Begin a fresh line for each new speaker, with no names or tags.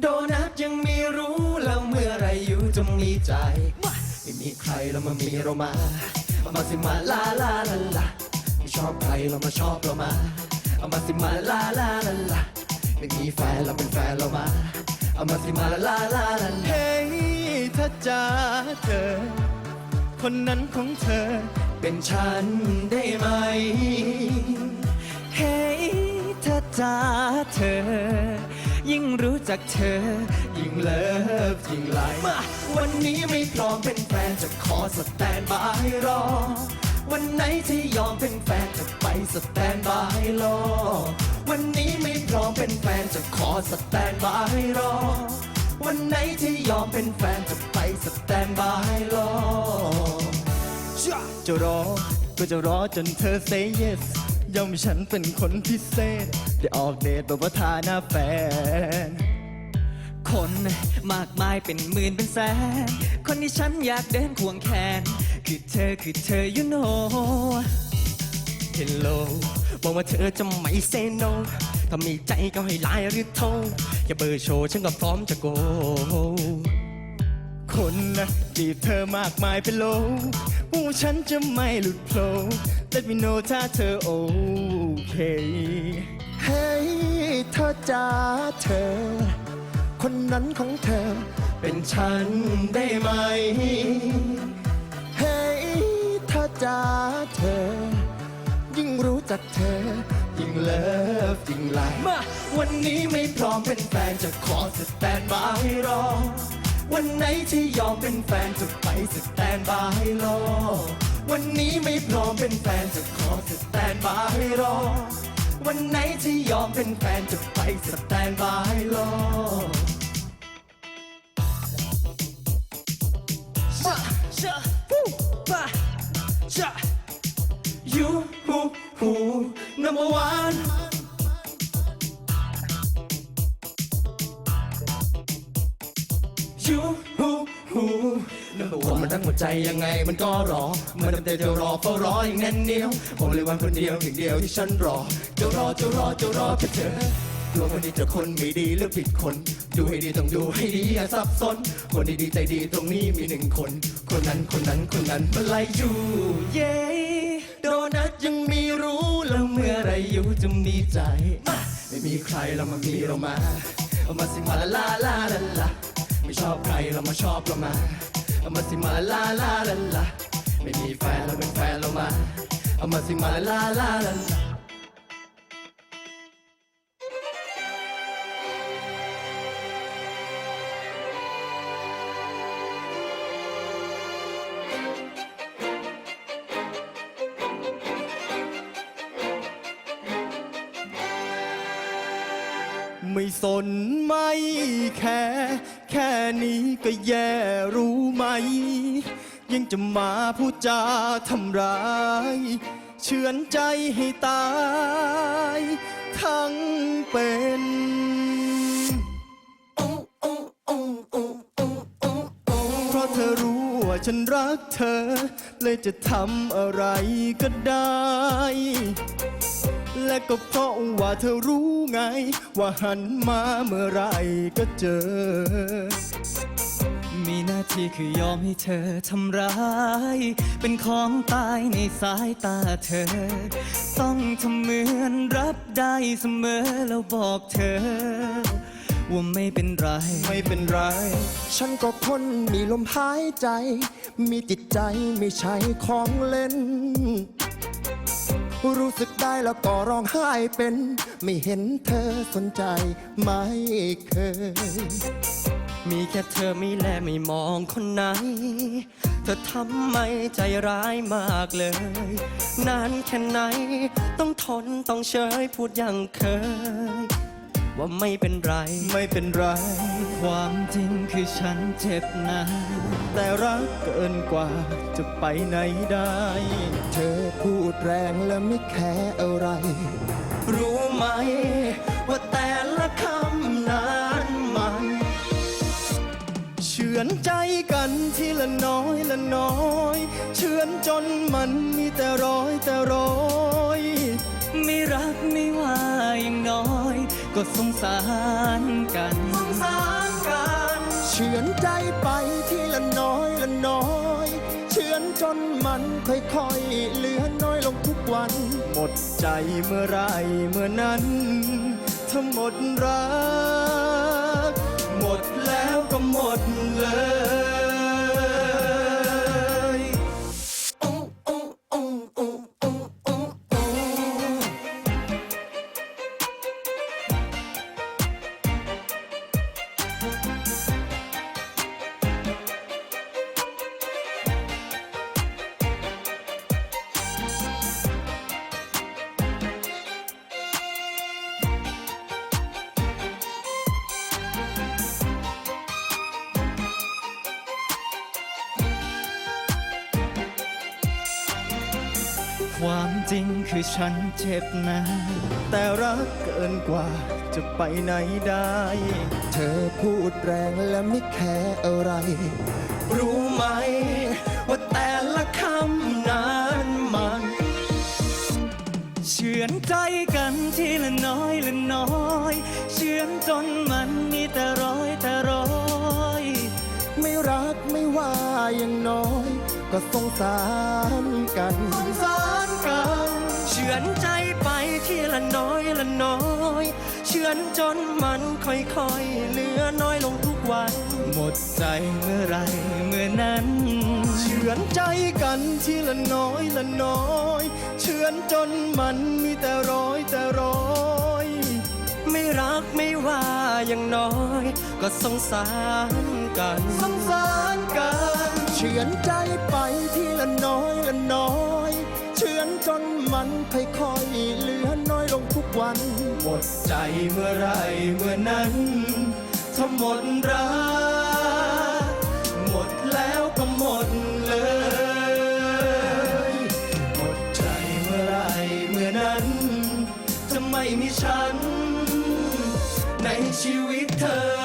โดนัทยังไมีรู้แล้วเมื่อไรอยู่จะมีใจ ไม่มีใครแล้วมามีเรามา เอามาสิมาลาลาลาลาไม่ชอบใครเรามาชอบเรามา เอามาสิมาลาลาลาลาไม่มีแฟนเราเป็นแฟนเรามา เอามาสิมาลาลาลาลา
เฮ้ยถ้าจ้าเธอ คนนั้นของเธอ
เป็นฉันได้
จักเธอ
ยิ่งเลิฟยิ่งไลมาวันนี้ไม่พร้อมเป็นแฟนจะขอสแตนบายรอ วันไหนที่ยอมเป็นแฟนจะไปสแตนบายรอ วันนี้ไม่พร้อมเป็นแฟนจะขอสแตนบายรอ วันไหนที่ยอมเป็นแฟนจะไปสแตนบายรอ
จะรอ ก็จะรอจนเธอ say yes ย่อมฉันเป็นคนพิเศษ ได้ออกเดทแบบว่าทาหน้าแฟน คน มากมายเป็นหมื่นเป็นแสน คนที่ฉันอยากเดินควงแขน คือเธอคือเธอ you know Hello บอกว่าเธอจะไม่ say no ถ้ามีใจก็ให้ไลน์หรือโทรอย่าเบอร์โชว์ฉันก็พร้อมจะโก คนนะจีบเธอมากมายเป็นโลผู้ฉันจะไม่หลุดโผล่ Let me know ถ้าเธอโอเค เฮ้ยเธอจ้าเธอ คนนั้นของเธอ
เป็นฉันได้ไหม
เฮ้ยเธอจ้าเธอ ยิ่งรู้จักเธอ
ยิ่งเลิฟยิ่งไลค์มาวันนี้ไม่พร้อมเป็นแฟนจะขอสแตนบายรอ วันไหนที่ยอมเป็นแฟนจะไปสแตนบายรอ วันนี้ไม่พร้อมเป็นแฟนจะขอสแตนบายรอ วันไหนที่ยอมเป็นแฟนจะไปสแตนบายรอ
ชะชะฟูปะชะ
You who who number one ยูฮูฮูนับวัน มันทั้งหัวใจยังไงมันก็รอ มันตั้งแต่จะรอเฝ้ารออย่างแน่นเหนียวบอกเลยวันคนเดียวเพียงเดียวที่ฉันรอจะรอจะรอจะรอแค่เธอตัวคนนี้เจอคนไม่ดีเลือผิดคน ดูให้ดีต้องดูให้ดีอย่าสับสน คนดีใจดีตรงนี้มีหนึ่งคน คนนั้นคนนั้นคนนั้นมันไล่อยู่
เย้
โดนัทยังมีรู้แล้วเมื่อไรอยู่จะมีใจมาไม่มีใครเรามามีเรามาเอามาสิมาลาลา อบใครเรามาชอบเรามาเอามาสิมาลาลาลาลาไม่มีแฟนเราเป็นแฟนเรามาเอามาสิมาลาลาลาลา
สนไม่แค่ แค่นี้ก็แย่รู้ไหม ยังจะมาพูดจาทำร้าย เฉือนใจให้ตาย ทั้งเป็นเพราะเธอรู้ว่าฉันรักเธอ เลยจะทำอะไรก็ได้ และก็เพราะว่าเธอรู้ไง ว่าหันมาเมื่อไรก็เจอ มีหน้าที่คือยอมให้เธอทำร้าย เป็นของตายในสายตาเธอ ต้องทำเหมือนรับได้เสมอแล้วบอกเธอ ว่าไม่เป็นไร ไม่เป็นไร
ฉันก็คนมีลมหายใจ มีจิตใจไม่ใช่ของเล่น รู้สึกได้แล้วก็ร้องไห้เป็น ไม่เห็นเธอสนใจไม่เคย
มีแค่เธอไม่แลไม่มองคนไหน เธอทำไมใจร้ายมากเลย นานแค่ไหน ต้องทนต้องเฉยพูดอย่างเคย ว่าไม่เป็นไร ไม่เป็นไร ความจริงคือฉันเจ็บนะ แต่รักเกินกว่าจะไปไหนได้
เธอพูดแรงและไม่แคร์อะไร
รู้ไหม ว่าแต่ละคำนั้นมันเฉือนใจกันทีละน้อยละน้อย เฉือนจนมันมีแต่ร้อยแต่ร้อย กไม่ว่าอย่างน้อยก็สงสารกันสงสาร
เฉือนใจไปทีละน้อยละน้อยเฉือนจนมันค่อยๆเหลือน้อยลงทุกวัน
หมดใจเมื่อไรเมื่อนั้นถ้าหมดรัก หมดแล้วก็หมดเลย ความจริงคือฉันเจ็บนะ แต่รักเกินกว่าจะไปไหนได้
เธอพูดแรงและไม่แคร์อะไร
รู้ไหม ว่าแต่ละคำนั้นมันเฉือนใจกันทีละน้อยละน้อยเฉือนจนมันมีแต่ร้อยแต่ร้อย
ไม่รักไม่ว่าอย่างน้อย ก็สงสารกัน
สงสาร กันเฉือนใจไปทีละน้อยละน้อยเฉือนจนมันค่อยๆเหลือน้อยลงทุกวัน หมดใจเมื่อไรเมื่อนั้น เฉือนใจกันทีละน้อยละน้อยเฉือนจนมันมีแต่ร้อยแต่ร้อยไม่รักไม่ว่าอย่างน้อย ก็สงสารกันสงสารกัน
เฉือนใจ
ดใจเมื่อไรเมื่อนั้นถ้าหมดรักหมดแล้วก็หมดเลย หมดใจเมื่อไรเมื่อนั้นจะไม่มีฉัน ในชีวิตเธอ